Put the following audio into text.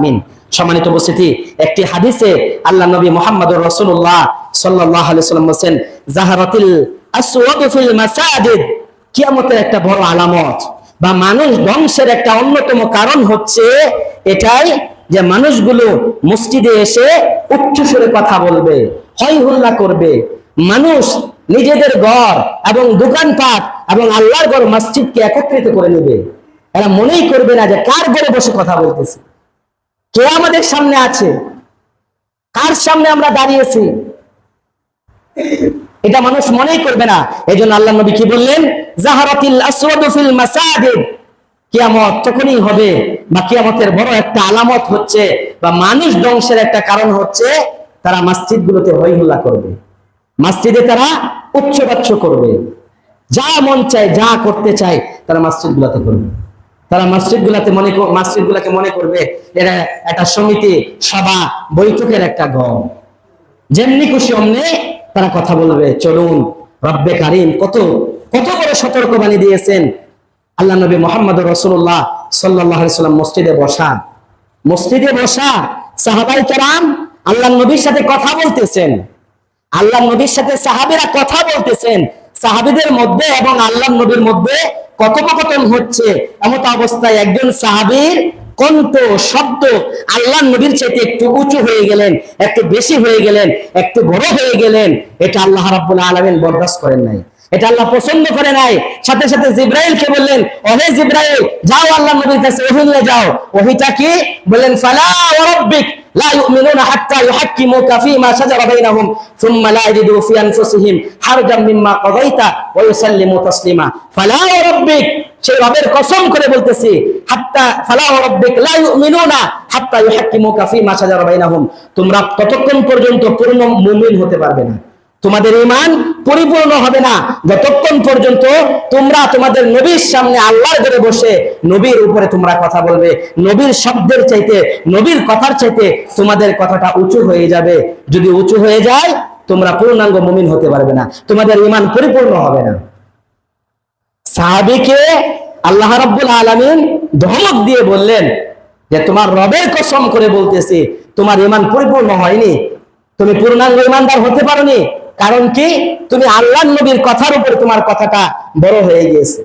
আমিন। সম্মানিত উপস্থিতি, একটি হাদিসে আল্লাহ নবী মোহাম্মদ রসুল্লাহ সাল্লাহ সাল্লাম বলছেন, জাহারাতিল আসওয়াদু মাসাজিদ। কিয়ামতের একটা বড় আলামত বা মানুষ ধ্বংসের একটা অন্যতম কারণ হচ্ছে এটাই যে মানুষগুলো মসজিদে এসে উচ্চ সুরে কথা বলবে হয় হুল্লা করবে। মানুষ নিজেদের ঘর এবং দোকানপাট এবং আল্লাহর ঘর, মসজিদকে একত্রিত করে নেবে। এরা মনেই করবে না যে কার ঘরে বসে কথা বলতেছে। কে আমাদের সামনে আছে? কার সামনে আমরা দাঁড়িয়েছি? এটা মানুষ মনেই করবে না। এই জন্য আল্লাহ নবী কি বললেন? জাহারাতিল তখনই হবে বা বড় একটা আলামত হচ্ছে বা মানুষ ধ্বংসের একটা কারণ হচ্ছে তারা মসজিদ গুলোতে হই করবে। মসজিদে তারা উচ্চবাচ্য করবে। যা মন চায়, যা করতে চায় তারা মসজিদ গুলাতে করবে। তারা মসজিদ গুলাতে মনে মসজিদ গুলাকে মনে করবে এরা একটা সমিতি, সভা, বৈঠকের একটা ঘর যেমনি খুশি অমনে তারা কথা বলবে, চলুন, রব্বে কারিম, কত কত বড় সতর্কবাণী দিয়েছেন। আল্লাহ নবী মোহাম্মদ রসুল্লাহ সাল্লাহ সাল্লাম মসজিদে বসা। মসজিদে বসা, সাহাবাই কারাম আল্লাহ নবীর সাথে কথা বলতেছেন। আল্লাহ নবীর সাথে সাহাবিরা কথা বলতেছেন। সাহাবিদের মধ্যে এবং আল্লাহ নবীর মধ্যে কথোপকথন হচ্ছে এমত অবস্থায় একজন সাহাবীর কণ্ঠ, শব্দ আল্লাহ নবীর চাইতে একটু উঁচু হয়ে গেলেন, একটু বেশি হয়ে গেলেন, একটু বড় হয়ে গেলেন। এটা আল্লাহ রাব্বুল আলামিন বরদাস্ত করেন নাই। এটা আল্লাহ পছন্দ করে নাই। সাথে সাথে জিব্রাইলকে বললেন, ওহে জিব্রাইল, যাও আল্লাহ নবীর কাছে, ওহি নিয়ে যাও। ওহিটা কি? বললেন, ফালা ওয়া রাব্বিক। লা يؤمنون حتى يحكموك فيما شجر بينهم ثم لا يجدوا في আনফুসিহিম حرجا مما قضيت ويسلموا تسليما فلا রাব্বিক, সেই রবের কসম করে বলতেছি, হাত্তা, ফালা ওয়া রাব্বিক, লা ইউমিনুনা হাত্তা ইউহাক্কিমুকা ফীমা শাজারা বাইনাহুম। তোমরা ততক্ষণ পর্যন্ত পূর্ণ মুমিন হতে পারবে না। তোমাদের ইমান পরিপূর্ণ হবে না। যতক্ষণ পর্যন্ত তোমরা তোমাদের নবীর সামনে আল্লাহর ঘরে বসে নবীর উপরে তোমরা কথা বলবে, নবীর শব্দের চাইতে, নবীর কথার চাইতে তোমাদের কথাটা উঁচু হয়ে যাবে। যদি উঁচু হয়ে যায়, তোমরা পূর্ণাঙ্গ মুমিন হতে পারবে না। তোমাদের ইমান পরিপূর্ণ হবে না। সাহাবিকে আল্লাহ রাব্বুল আলামিন ধমক দিয়ে বললেন যে, তোমার রবের কসম করে বলতেছি, তোমার ইমান পরিপূর্ণ হয়নি। তুমি পূর্ণাঙ্গ ইমানদার হতে পারোনি। কারণ কি? তুমি আল্লাহ নবীর কথার উপর তোমার কথাটা বড় হয়ে গিয়েছে।